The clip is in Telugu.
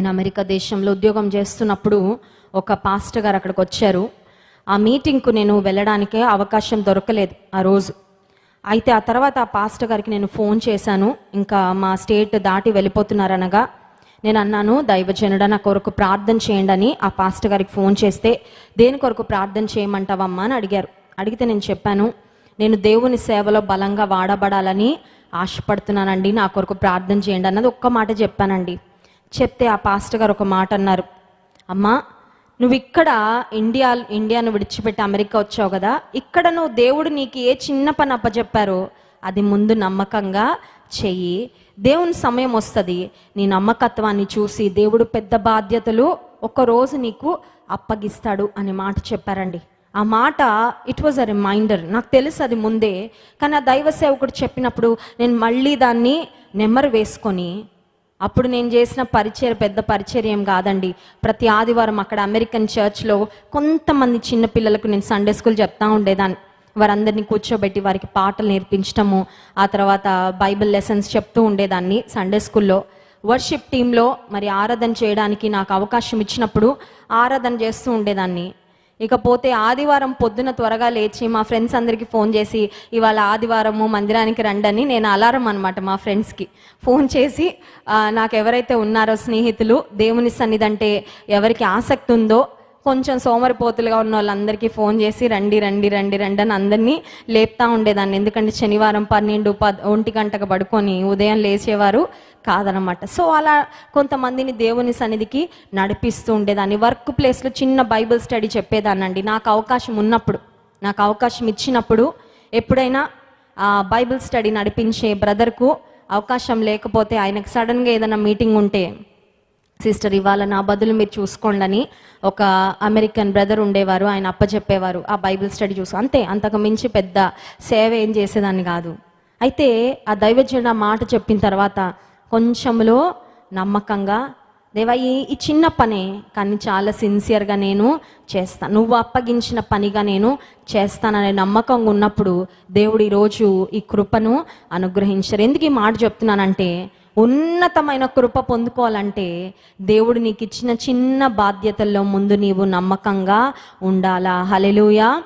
నేను అమెరికా దేశంలో ఉద్యోగం చేస్తున్నప్పుడు ఒక పాస్టర్ గారు అక్కడికి వచ్చారు. ఆ మీటింగ్కు నేను వెళ్ళడానికే అవకాశం దొరకలేదు ఆ రోజు. అయితే ఆ తర్వాత ఆ పాస్టర్ గారికి నేను ఫోన్ చేశాను. ఇంకా మా స్టేట్ దాటి వెళ్ళిపోతున్నారనగా నేను అన్నాను దైవజనుడ నా కొరకు ప్రార్థన చేయండి అని ఆ పాస్టర్ గారికి ఫోన్ చేస్తే దేని కొరకు ప్రార్థన చేయమంటావమ్మా అని అడిగారు. అడిగితే నేను చెప్పాను నేను దేవుని సేవలో బలంగా వాడబడాలని ఆశపడుతున్నానండి నా కొరకు ప్రార్థన చేయండి అన్నది ఒక్క మాట చెప్పానండి. చెప్తే ఆ పాస్టర్ గారు ఒక మాట అన్నారు. అమ్మా నువ్వు ఇక్కడ ఇండియా ఇండియాను విడిచిపెట్టి అమెరికా వచ్చావు కదా? ఇక్కడ నువ్వు దేవుడు నీకు ఏ చిన్న పని అప్పచెప్పారో అది ముందు నమ్మకంగా చెయ్యి. దేవుని సమయం వస్తుంది. నీ నమ్మకత్వాన్ని చూసి దేవుడు పెద్ద బాధ్యతలు ఒక రోజు నీకు అప్పగిస్తాడు అనే మాట చెప్పారండి. ఆ మాట ఇట్ వాజ్ అ రిమైండర్ నాకు తెలుసు అది ముందే. కానీ ఆ దైవ సేవకుడు చెప్పినప్పుడు నేను మళ్ళీ దాన్ని నెమ్మరు వేసుకొని అప్పుడు నేను చేసిన పరిచయం పెద్ద పరిచర్యం కాదండి. ప్రతి ఆదివారం అక్కడ అమెరికన్ చర్చ్లో కొంతమంది చిన్న పిల్లలకు నేను సండే స్కూల్ చెప్తా ఉండేదాన్ని. వారందరినీ కూర్చోబెట్టి వారికి పాటలు నేర్పించటము ఆ తర్వాత బైబిల్ లెసన్స్ చెప్తూ ఉండేదాన్ని సండే స్కూల్లో వర్షిప్ టీంలో మరి ఆరాధన చేయడానికి నాకు అవకాశం ఇచ్చినప్పుడు ఆరాధన చేస్తూ ఉండేదాన్ని. ఇకపోతే ఆదివారం పొద్దున త్వరగా లేచి మా ఫ్రెండ్స్ అందరికీ ఫోన్ చేసి ఇవాళ ఆదివారము మందిరానికి రండని నేను అలారం అనమాట మా ఫ్రెండ్స్కి. ఫోన్ చేసి నాకు ఎవరైతే ఉన్నారో స్నేహితులు దేవుని సన్నిధి ఎవరికి ఆసక్తి ఉందో కొంచెం సోమరిపోతులుగా ఉన్న వాళ్ళందరికీ ఫోన్ చేసి రండి రండి రండి రండి అని అందరినీ లేపుతా ఉండేదాన్ని. ఎందుకంటే శనివారం పన్నెండు పద్ ఒంటి గంటకు పడుకొని ఉదయం లేచేవారు. కాదనమాట సో అలా కొంతమందిని దేవుని సన్నిధికి నడిపిస్తూ ఉండేదాన్ని. వర్క్ ప్లేస్లో చిన్న బైబిల్ స్టడీ చెప్పేదాన్నండి. నాకు అవకాశం ఉన్నప్పుడు నాకు అవకాశం ఇచ్చినప్పుడు ఎప్పుడైనా ఆ బైబిల్ స్టడీ నడిపించే బ్రదర్కు అవకాశం లేకపోతే ఆయనకు సడన్గా ఏదైనా మీటింగ్ ఉంటే సిస్టర్ ఇవాళ నా బదులు మీరు చూసుకోండి అని ఒక అమెరికన్ బ్రదర్ ఉండేవారు. ఆయన అప్పచెప్పేవారు. ఆ బైబిల్ స్టడీ చూసు అంతే అంతకు మించి పెద్ద సేవ ఏం చేసేదాన్ని కాదు. అయితే ఆ దైవజన మాట చెప్పిన తర్వాత కొంచెంలో నమ్మకంగా దేవా ఈ ఈ చిన్న పనే కానీ చాలా సిన్సియర్గా నేను చేస్తాను నువ్వు అప్పగించిన పనిగా నేను చేస్తాననే నమ్మకంగా ఉన్నప్పుడు దేవుడు ఈరోజు ఈ కృపను అనుగ్రహించారు. ఎందుకు ఈ మాట చెప్తున్నానంటే ఉన్నతమైన కృప పొందుకోవాలంటే దేవుడు నీకు ఇచ్చిన చిన్న బాధ్యతల్లో ముందు నీవు నమ్మకంగా ఉండాలా. హలెలుయా